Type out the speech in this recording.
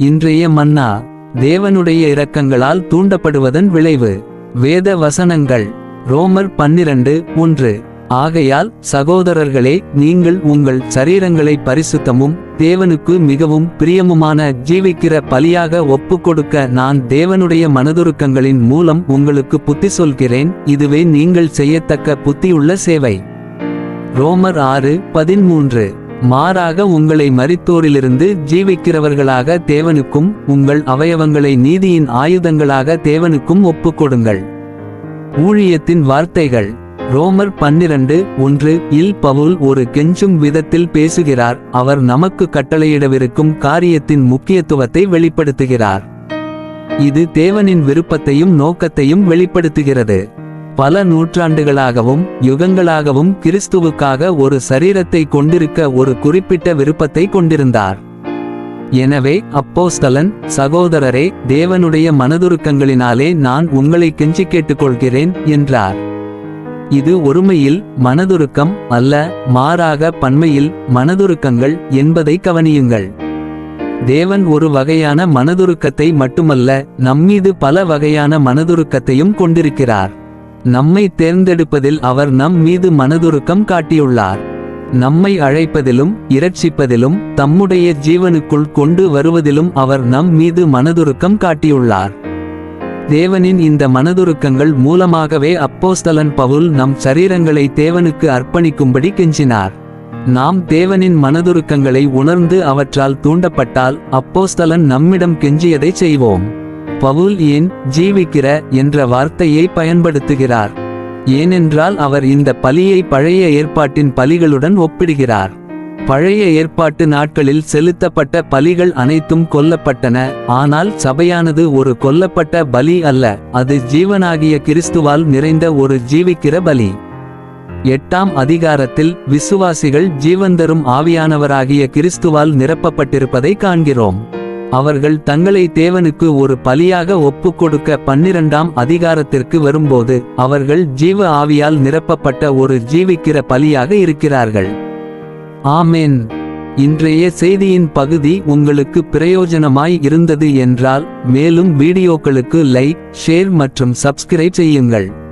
இன்றைய மன்னா தேவனுடைய இரக்கங்களால் தூண்டப்படுவதன் விளைவு. வேத வசனங்கள் ரோமர் பன்னிரண்டு ஒன்று. ஆகையால் சகோதரர்களே நீங்கள் உங்கள் சரீரங்களை பரிசுத்தமும் தேவனுக்கு மிகவும் பிரியமுமான ஜீவிக்கிற பலியாக ஒப்புக்கொடுக்க நான் தேவனுடைய மனதுருக்கங்களின் மூலம் உங்களுக்கு புத்தி சொல்கிறேன். இதுவே நீங்கள் செய்யத்தக்க புத்தியுள்ள சேவை. ரோமர் ஆறு பதிமூன்று மாறாக உங்களை மறித்தோரிலிருந்து ஜீவிக்கிறவர்களாக தேவனுக்கும் உங்கள் அவயவங்களை நீதியின் ஆயுதங்களாக தேவனுக்கும் ஒப்புக்கொடுங்கள். ஊழியத்தின் வார்த்தைகள். ரோமர் பன்னிரண்டு ஒன்று இல் பவுல் ஒரு கெஞ்சும் விதத்தில் பேசுகிறார் அவர் நமக்கு கட்டளையிடவிருக்கும் காரியத்தின் முக்கியத்துவத்தை வெளிப்படுத்துகிறார். இது தேவனின் விருப்பத்தையும் நோக்கத்தையும் வெளிப்படுத்துகிறது. பல நூற்றாண்டுகளாகவும் யுகங்களாகவும் கிறிஸ்துவுக்காக ஒரு சரீரத்தை கொண்டிருக்க ஒரு குறிப்பிட்ட விருப்பத்தை கொண்டிருந்தார். எனவே அப்போஸ்தலன் சகோதரரே தேவனுடைய மனதுருக்கங்களினாலே நான் உங்களை கெஞ்சி கேட்டுக்கொள்கிறேன் என்றார். இது ஒருமையில் மனதுருக்கம் அல்ல மாறாக பன்மையில் மனதுருக்கங்கள் என்பதை கவனியுங்கள். தேவன் ஒரு வகையான மனதுருக்கத்தை மட்டுமல்ல நம்மீது பல வகையான மனதுருக்கத்தையும் கொண்டிருக்கிறார். நம்மை தேர்ந்தெடுப்பதில் அவர் நம் மீது மனதுருக்கம் காட்டியுள்ளார். நம்மை அழைப்பதிலும் இரட்சிப்பதிலும் தம்முடைய ஜீவனுக்குள் கொண்டு வருவதிலும் அவர் நம் மீது மனதுருக்கம் காட்டியுள்ளார். தேவனின் இந்த மனதுருக்கங்கள் மூலமாகவே அப்போஸ்தலன் பவுல் நம் சரீரங்களை தேவனுக்கு அர்ப்பணிக்கும்படி கெஞ்சினார். நாம் தேவனின் மனதுருக்கங்களை உணர்ந்து அவற்றால் தூண்டப்பட்டால் அப்போஸ்தலன் நம்மிடம் கெஞ்சியதை செய்வோம். பவுல் ஏன் ஜீவிக்கிற என்ற வார்த்தையை பயன்படுத்துகிறார்? ஏனென்றால் அவர் இந்த பலியை பழைய ஏற்பாட்டின் பலிகளுடன் ஒப்பிடுகிறார். பழைய ஏற்பாட்டு நாட்களில் செலுத்தப்பட்ட பலிகள் அனைத்தும் கொல்லப்பட்டன ஆனால் சபையானது ஒரு கொல்லப்பட்ட பலி அல்ல அது ஜீவனாகிய கிறிஸ்துவால் நிறைந்த ஒரு ஜீவிக்கிற பலி. எட்டாம் அதிகாரத்தில் விசுவாசிகள் ஜீவந்தரும் ஆவியானவராகிய கிறிஸ்துவால் நிரப்பப்பட்டிருப்பதை காண்கிறோம். அவர்கள் தங்களை தேவனுக்கு ஒரு பலியாக ஒப்புக்கொடுக்க பன்னிரண்டாம் அதிகாரத்திற்கு வரும்போது அவர்கள் ஜீவ ஆவியால் நிரப்பப்பட்ட ஒரு ஜீவிக்கிற பலியாக இருக்கிறார்கள். ஆமென். இன்றைய செய்தியின் பகுதி உங்களுக்கு பிரயோஜனமாய் இருந்தது என்றால் மேலும் வீடியோக்களுக்கு லைக் ஷேர் மற்றும் சப்ஸ்கிரைப் செய்யுங்கள்.